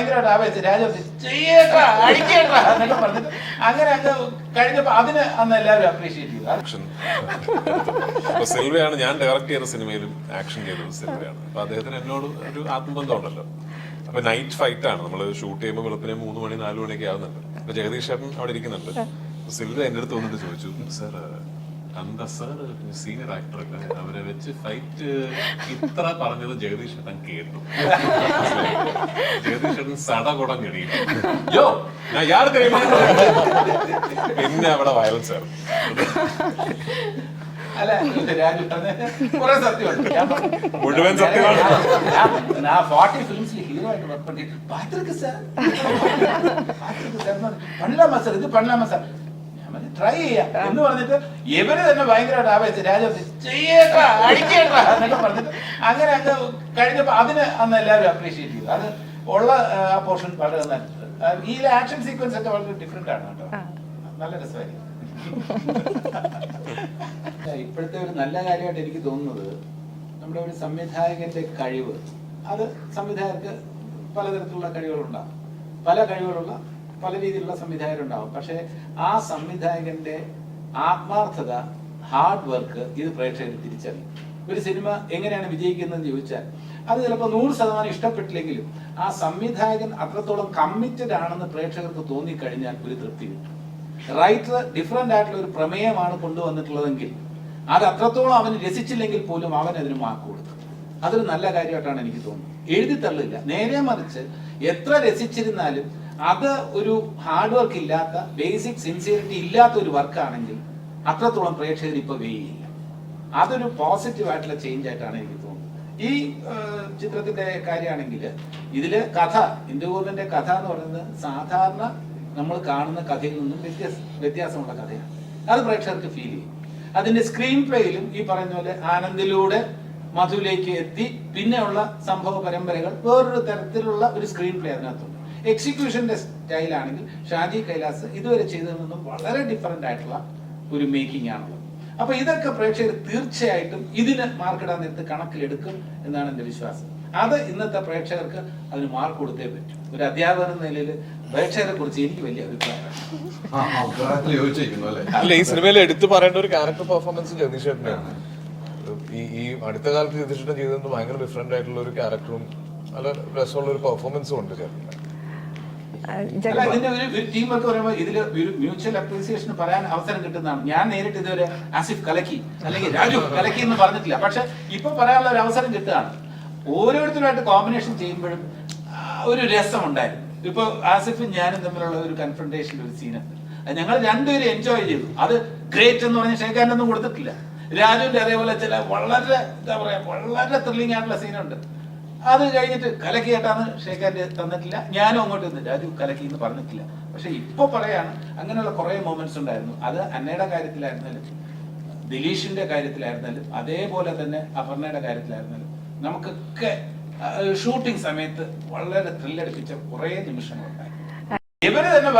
ഭയങ്കരമായിട്ട് ആവേശം. രാജു ചെയ്യേട്ടാ അടിക്കേട്ടാ അങ്ങനെ അങ്ങ് കഴിഞ്ഞപ്പോ അതിന് അന്ന് എല്ലാവരും അപ്രീഷിയേറ്റ് ചെയ്തു. സെൽവയാണ് ഞാൻ ഡയറക്ട് ചെയ്ത സിനിമയിലും ആക്ഷൻ ചെയ്തത് സിൽവയാണ് അപ്പൊ അദ്ദേഹത്തിന് എന്നോട് ഒരു ആത്മബന്ധം ഉണ്ടല്ലോ. അപ്പൊ നൈറ്റ് ഫൈറ്റ് ആണ്. നമ്മൾ ഷൂട്ട് ചെയ്യുമ്പോൾ വെളുപ്പിനെ മൂന്ന് മണി നാല് മണിയൊക്കെ ആവുന്നുണ്ട്. അപ്പൊ ജഗദീഷ് ചേട്ടൻ അവിടെ ഇരിക്കുന്നുണ്ട്. സിൽവ എന്റെ അടുത്ത് വന്നിട്ട് ചോദിച്ചു സർ കണ്ട സർ സീനിയർ ആക്ടർ അല്ലേ അവരെ വെച്ച് ഫൈറ്റ് ഇത്ര പറഞ്ഞത് ജഗദീഷ് ചേട്ടൻ കേട്ടു. ജഗദീഷ് ചേട്ടൻ സട കഴിയും യോ ഞാൻ യാർ പിന്നെ അവിടെ വയലൻസ് ആയിരുന്നു മുഴുവൻ സത്യമാണ്. ഞാൻ- ഞാൻ ഫോർട്ടി ഫിലിംസിൽ ഹീറോ ട്രൈ ചെയ്യാം. എന്ന് പറഞ്ഞിട്ട് ഇവർ തന്നെ ഭയങ്കരമായിട്ട് ആവേശം രാജു ചെയ്യേട്ടാ അടിക്കേട്ടാ എന്നൊക്കെ പറഞ്ഞിട്ട് അങ്ങനെ അങ്ങ് കഴിഞ്ഞപ്പോ അതിന് അന്ന് എല്ലാവരും അപ്രീഷിയേറ്റ് ചെയ്തു. അത് ഉള്ള ആ പോർഷൻ വളരെ നല്ല ഈ ആക്ഷൻ സീക്വൻസ് ഒക്കെ വളരെ ഡിഫറെന്റ് ആണ് കേട്ടോ. നല്ല രസമായിരിക്കും. ഇപ്പോഴത്തെ ഒരു നല്ല കാര്യമായിട്ട് എനിക്ക് തോന്നുന്നത് നമ്മുടെ ഒരു സംവിധായകന്റെ കഴിവ്. അത് സംവിധായകർക്ക് പലതരത്തിലുള്ള കഴിവുകളുണ്ടാകും. പല കഴിവുകളുള്ള പല രീതിയിലുള്ള സംവിധായകരുണ്ടാവും. പക്ഷേ ആ സംവിധായകന്റെ ആത്മാർത്ഥത ഹാർഡ് വർക്ക് ഇത് പ്രേക്ഷകർ തിരിച്ചറിയും. ഒരു സിനിമ എങ്ങനെയാണ് വിജയിക്കുന്നതെന്ന് ചോദിച്ചാൽ അത് ചിലപ്പോൾ നൂറ് ശതമാനം ഇഷ്ടപ്പെട്ടില്ലെങ്കിലും ആ സംവിധായകൻ അത്രത്തോളം കമ്മിറ്റഡ് ആണെന്ന് പ്രേക്ഷകർക്ക് തോന്നിക്കഴിഞ്ഞാൽ ഒരു തൃപ്തി കിട്ടും. റൈറ്റർ ഡിഫറെന്റ് ആയിട്ടുള്ള ഒരു പ്രമേയമാണ് കൊണ്ടുവന്നിട്ടുള്ളതെങ്കിൽ അത് അത്രത്തോളം അവന് രസിച്ചില്ലെങ്കിൽ പോലും അവൻ അതിന് മാർക്ക് കൊടുക്കും. അതൊരു നല്ല കാര്യമായിട്ടാണ് എനിക്ക് തോന്നുന്നത്. എഴുതി തള്ളില്ല. നേരെ മറിച്ച് എത്ര രസിച്ചിരുന്നാലും അത് ഒരു ഹാർഡ് വർക്ക് ഇല്ലാത്ത ബേസിക് സിൻസിയറിറ്റി ഇല്ലാത്ത ഒരു വർക്കാണെങ്കിൽ അത്രത്തോളം പ്രേക്ഷകർ ഇപ്പൊ വെയില്ല. അതൊരു പോസിറ്റീവ് ആയിട്ടുള്ള ചേഞ്ച് ആയിട്ടാണ് എനിക്ക് തോന്നുന്നത്. ഈ ചിത്രത്തിന്റെ കാര്യമാണെങ്കിൽ ഇതിൽ കഥ ഇന്ദുഗോപിന്റെ കഥ എന്ന് പറയുന്നത് സാധാരണ നമ്മൾ കാണുന്ന കഥയിൽ നിന്നും വ്യത്യാസ വ്യത്യാസമുള്ള കഥയാണ്. അത് പ്രേക്ഷകർക്ക് ഫീൽ ചെയ്യും. അതിന്റെ സ്ക്രീൻ പ്ലേയിലും ഈ പറയുന്ന പോലെ ആനന്ദിലൂടെ മധുവിലേക്ക് എത്തി പിന്നെയുള്ള സംഭവ പരമ്പരകൾ വേറൊരു തരത്തിലുള്ള ഒരു സ്ക്രീൻ പ്ലേ അതിനകത്തുണ്ട്. എക്സിക്യൂഷന്റെ സ്റ്റൈലാണെങ്കിൽ ഷാജി കൈലാസ് ഇതുവരെ ചെയ്തതിൽ നിന്നും വളരെ ഡിഫറെന്റ് ആയിട്ടുള്ള ഒരു മേക്കിംഗ് ആണുള്ളത്. അപ്പൊ ഇതൊക്കെ പ്രേക്ഷകർ തീർച്ചയായിട്ടും ഇതിന് മാർക്കിടാൻ നേരത്ത് കണക്കിലെടുക്കും എന്നാണ് എന്റെ വിശ്വാസം. അത് ഇന്നത്തെ പ്രേക്ഷകർക്ക് അതിന് മാർക്ക് കൊടുത്തേ പറ്റും. ഒരു അധ്യാപകൻ എന്ന നിലയിൽ പ്രേക്ഷകരെ കുറിച്ച് എനിക്ക് വലിയ അഭിപ്രായമാണ് അല്ലേ? അല്ല ഈ സിനിമയിൽ എടുത്തു പറയേണ്ട ഒരു ക്യാരക്ടർ പെർഫോമൻസ് ഈ ഈ അടുത്ത കാലത്ത് ജഗദീഷ് ചേട്ടൻ ചെയ്തത് ഭയങ്കര ഡിഫറെന്റ് ആയിട്ടുള്ള ഒരു ക്യാരക്ടറും നല്ല രസമുള്ള ഒരു പെർഫോമൻസും ഉണ്ട് ചേട്ടന് അല്ല ഇതിന്റെ ഒരു ഒരു ടീം വർക്ക് പറയുമ്പോൾ ഇതിൽ മ്യൂച്വൽ അപ്രീസിയേഷൻ പറയാൻ അവസരം കിട്ടുന്നതാണ്. ഞാൻ നേരിട്ട് ആസിഫ് കലക്കി അല്ലെങ്കിൽ രാജു കലക്കി എന്ന് പറഞ്ഞിട്ടില്ല. പക്ഷെ ഇപ്പൊ പറയാനുള്ള അവസരം കിട്ടുകയാണ്. ഓരോരുത്തരുമായിട്ട് കോമ്പിനേഷൻ ചെയ്യുമ്പോഴും ഒരു രസം ഉണ്ടായിരുന്നു ഇപ്പൊ ആസിഫും ഞാനും തമ്മിലുള്ള ഒരു കൺഫ്രണ്ടേഷൻ ഒരു സീനുണ്ട് ഞങ്ങൾ രണ്ടുപേരും എൻജോയ് ചെയ്തു. അത് ഗ്രേറ്റ് എന്ന് പറഞ്ഞ ഷേഖാനൊന്നും കൊടുത്തിട്ടില്ല. രാജുവിന്റെ അതേപോലെ ചില വളരെ എന്താ പറയാ വളരെ ത്രില്ലിംഗ് ആയിട്ടുള്ള സീനുണ്ട് അത് കഴിഞ്ഞിട്ട് കലക്കി കേട്ടാന്ന് ഷേഖാന്റെ തന്നിട്ടില്ല. ഞാനും അങ്ങോട്ട് നിന്ന് രാജു കലക്കി എന്ന് പറഞ്ഞിട്ടില്ല. പക്ഷെ ഇപ്പൊ പറയാണ് അങ്ങനെയുള്ള കുറെ മൊമെന്റ്സ് ഉണ്ടായിരുന്നു. അത് അന്നയുടെ കാര്യത്തിലായിരുന്നാലും ദിലീഷിന്റെ കാര്യത്തിലായിരുന്നാലും അതേപോലെ തന്നെ അപർണയുടെ കാര്യത്തിലായിരുന്നാലും നമുക്കൊക്കെ ഷൂട്ടിംഗ് സമയത്ത് വളരെ ത്രില്ലടിപ്പിച്ച കുറെ നിമിഷങ്ങളുണ്ടായിരുന്നു. ഇവർ തന്നെ